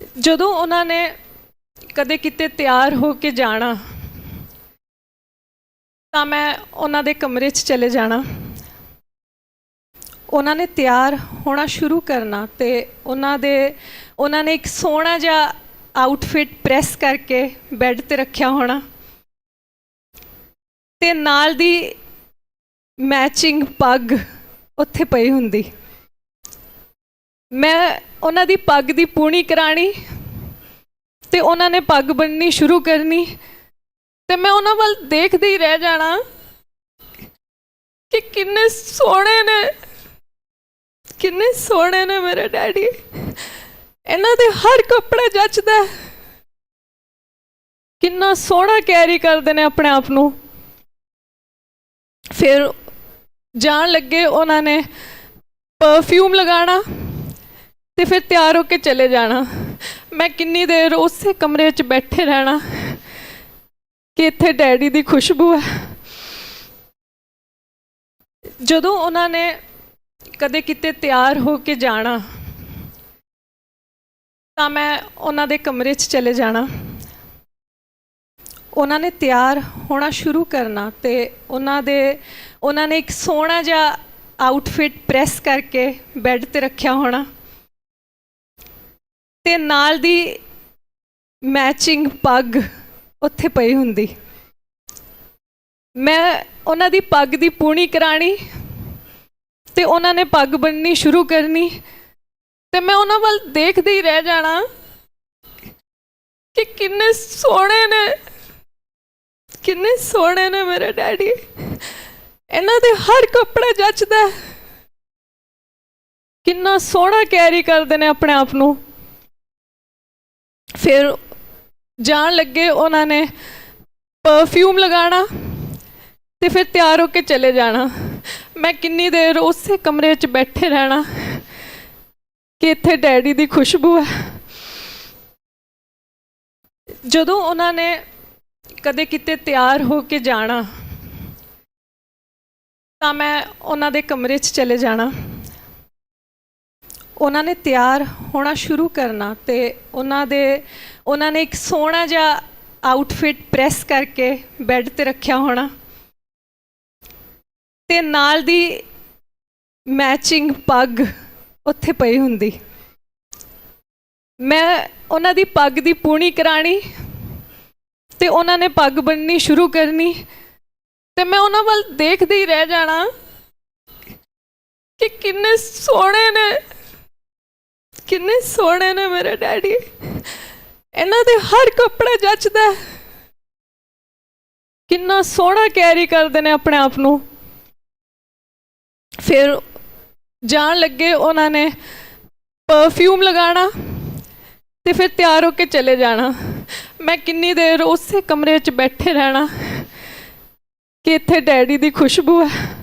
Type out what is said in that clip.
ਜਦੋਂ ਉਹਨਾਂ ਨੇ ਕਦੇ ਕਿਤੇ ਤਿਆਰ ਹੋ ਕੇ ਜਾਣਾ, ਤਾਂ ਮੈਂ ਉਹਨਾਂ ਦੇ ਕਮਰੇ 'ਚ ਚਲੇ ਜਾਣਾ। ਉਹਨਾਂ ਨੇ ਤਿਆਰ ਹੋਣਾ ਸ਼ੁਰੂ ਕਰਨਾ ਤੇ ਉਹਨਾਂ ਦੇ, ਉਹਨਾਂ ਨੇ ਇੱਕ ਸੋਹਣਾ ਜਿਹਾ ਆਊਟਫਿਟ ਪ੍ਰੈਸ ਕਰਕੇ ਬੈੱਡ ਤੇ ਰੱਖਿਆ ਹੋਣਾ ਤੇ ਨਾਲ ਦੀ ਮੈਚਿੰਗ ਪੱਗ ਉੱਥੇ ਪਈ ਹੁੰਦੀ। ਮੈਂ ਉਹਨਾਂ ਦੀ ਪੱਗ ਦੀ ਪੂਣੀ ਕਰਾਣੀ ਤੇ ਉਹਨਾਂ ਨੇ ਪੱਗ ਬੰਨਣੀ ਸ਼ੁਰੂ ਕਰਨੀ ਤੇ ਮੈਂ ਉਹਨਾਂ ਵੱਲ ਦੇਖਦੇ ਹੀ ਰਹਿ ਜਾਣਾ ਕਿ ਕਿੰਨੇ ਸੋਹਣੇ ਨੇ, ਕਿੰਨੇ ਸੋਹਣੇ ਨੇ ਮੇਰੇ ਡੈਡੀ। ਇਹਨਾਂ ਦੇ ਹਰ ਕੱਪੜਾ ਜੱਚਦਾ ਕਿੰਨਾ ਸੋਹਣਾ ਕੈਰੀ ਕਰਦੇ ਨੇ ਆਪਣੇ ਆਪ ਨੂੰ। ਫਿਰ ਜਾਣ ਲੱਗੇ ਉਹਨਾਂ ਨੇ ਪਰਫਿਊਮ ਲਗਾਉਣਾ। ਤੇ ਫਿਰ ਤਿਆਰ ਹੋ ਕੇ ਚਲੇ ਜਾਣਾ। ਮੈਂ ਕਿੰਨੀ ਦੇਰ ਉਸੇ ਕਮਰੇ 'ਚ ਬੈਠੇ ਰਹਿਣਾ, ਕਿ ਇੱਥੇ ਡੈਡੀ ਦੀ ਖੁਸ਼ਬੂ ਹੈ। ਜਦੋਂ ਉਹਨਾਂ ਨੇ ਕਦੇ ਕਿਤੇ ਤਿਆਰ ਹੋ ਕੇ ਜਾਣਾ, ਤਾਂ ਮੈਂ ਉਹਨਾਂ ਦੇ ਕਮਰੇ 'ਚ ਚਲੇ ਜਾਣਾ। ਉਹਨਾਂ ਨੇ ਤਿਆਰ ਹੋਣਾ ਸ਼ੁਰੂ ਕਰਨਾ ਤੇ ਉਹਨਾਂ ਦੇ, ਉਹਨਾਂ ਨੇ ਇੱਕ ਸੋਹਣਾ ਜਿਹਾ ਆਊਟਫਿਟ ਪ੍ਰੈਸ ਕਰਕੇ ਬੈੱਡ ਤੇ ਰੱਖਿਆ ਹੋਣਾ। ਤੇ ਨਾਲ ਦੀ ਮੈਚਿੰਗ ਪੱਗ ਉੱਥੇ ਪਈ ਹੁੰਦੀ। ਮੈਂ ਉਹਨਾਂ ਦੀ ਪੱਗ ਦੀ ਪੂਣੀ ਕਰਾਣੀ ਤੇ ਉਹਨਾਂ ਨੇ ਪੱਗ ਬੰਨਣੀ ਸ਼ੁਰੂ ਕਰਨੀ ਤੇ ਮੈਂ ਉਹਨਾਂ ਵੱਲ ਦੇਖਦੇ ਹੀ ਰਹਿ ਜਾਣਾ ਕਿ ਕਿੰਨੇ ਸੋਹਣੇ ਨੇ, ਕਿੰਨੇ ਸੋਹਣੇ ਨੇ ਮੇਰੇ ਡੈਡੀ। ਇਹਨਾਂ ਦੇ ਹਰ ਕੱਪੜਾ ਜੱਚਦਾ। ਕਿੰਨਾ ਸੋਹਣਾ ਕੈਰੀ ਕਰਦੇ ਨੇ ਆਪਣੇ ਆਪ ਨੂੰ। ਫਿਰ ਜਾਣ ਲੱਗੇ ਉਹਨਾਂ ਨੇ ਪਰਫਿਊਮ ਲਗਾਉਣਾ ਤੇ ਫਿਰ ਤਿਆਰ ਹੋ ਕੇ ਚਲੇ ਜਾਣਾ। ਮੈਂ ਕਿੰਨੀ ਦੇਰ ਉਸੇ ਕਮਰੇ 'ਚ ਬੈਠੇ ਰਹਿਣਾ ਕਿ ਇੱਥੇ ਡੈਡੀ ਦੀ ਖੁਸ਼ਬੂ ਹੈ। ਜਦੋਂ ਉਹਨਾਂ ਨੇ ਕਦੇ ਕਿਤੇ ਤਿਆਰ ਹੋ ਕੇ ਜਾਣਾ ਤਾਂ ਮੈਂ ਉਹਨਾਂ ਦੇ ਕਮਰੇ 'ਚ ਚਲੇ ਜਾਣਾ। ਉਹਨਾਂ ਨੇ ਤਿਆਰ ਹੋਣਾ ਸ਼ੁਰੂ ਕਰਨਾ ਤੇ ਉਹਨਾਂ ਦੇ, ਉਹਨਾਂ ਨੇ ਇੱਕ ਸੋਹਣਾ ਜਿਹਾ ਆਊਟਫਿਟ ਪ੍ਰੈਸ ਕਰਕੇ ਬੈੱਡ ਤੇ ਰੱਖਿਆ ਹੋਣਾ। ਤੇ ਨਾਲ ਦੀ ਮੈਚਿੰਗ ਪੱਗ ਉੱਥੇ ਪਈ ਹੁੰਦੀ। ਮੈਂ ਉਹਨਾਂ ਦੀ ਪੱਗ ਦੀ ਪੂਣੀ ਕਰਾਣੀ ਤੇ ਉਹਨਾਂ ਨੇ ਪੱਗ ਬੰਨਣੀ ਸ਼ੁਰੂ ਕਰਨੀ ਤੇ ਮੈਂ ਉਹਨਾਂ ਵੱਲ ਦੇਖਦੇ ਹੀ ਰਹਿ ਜਾਣਾ ਕਿ ਕਿੰਨੇ ਸੋਹਣੇ ਨੇ। ਕਿੰਨੇ ਸੋਹਣੇ ਨੇ ਮੇਰੇ ਡੈਡੀ। ਇਹਨਾਂ ਦੇ ਹਰ ਕੱਪੜਾ ਜੱਚਦਾ ਕਿੰਨਾ ਸੋਹਣਾ ਕੈਰੀ ਕਰਦੇ ਨੇ ਆਪਣੇ ਆਪ ਨੂੰ। ਫਿਰ ਜਾਣ ਲੱਗੇ ਉਹਨਾਂ ਨੇ ਪਰਫਿਊਮ ਲਗਾਉਣਾ ਤੇ ਫਿਰ ਤਿਆਰ ਹੋ ਕੇ ਚਲੇ ਜਾਣਾ। ਮੈਂ ਕਿੰਨੀ ਦੇਰ ਉਸੇ ਕਮਰੇ 'ਚ ਬੈਠੇ ਰਹਿਣਾ ਕਿ ਇੱਥੇ ਡੈਡੀ ਦੀ ਖੁਸ਼ਬੂ ਹੈ।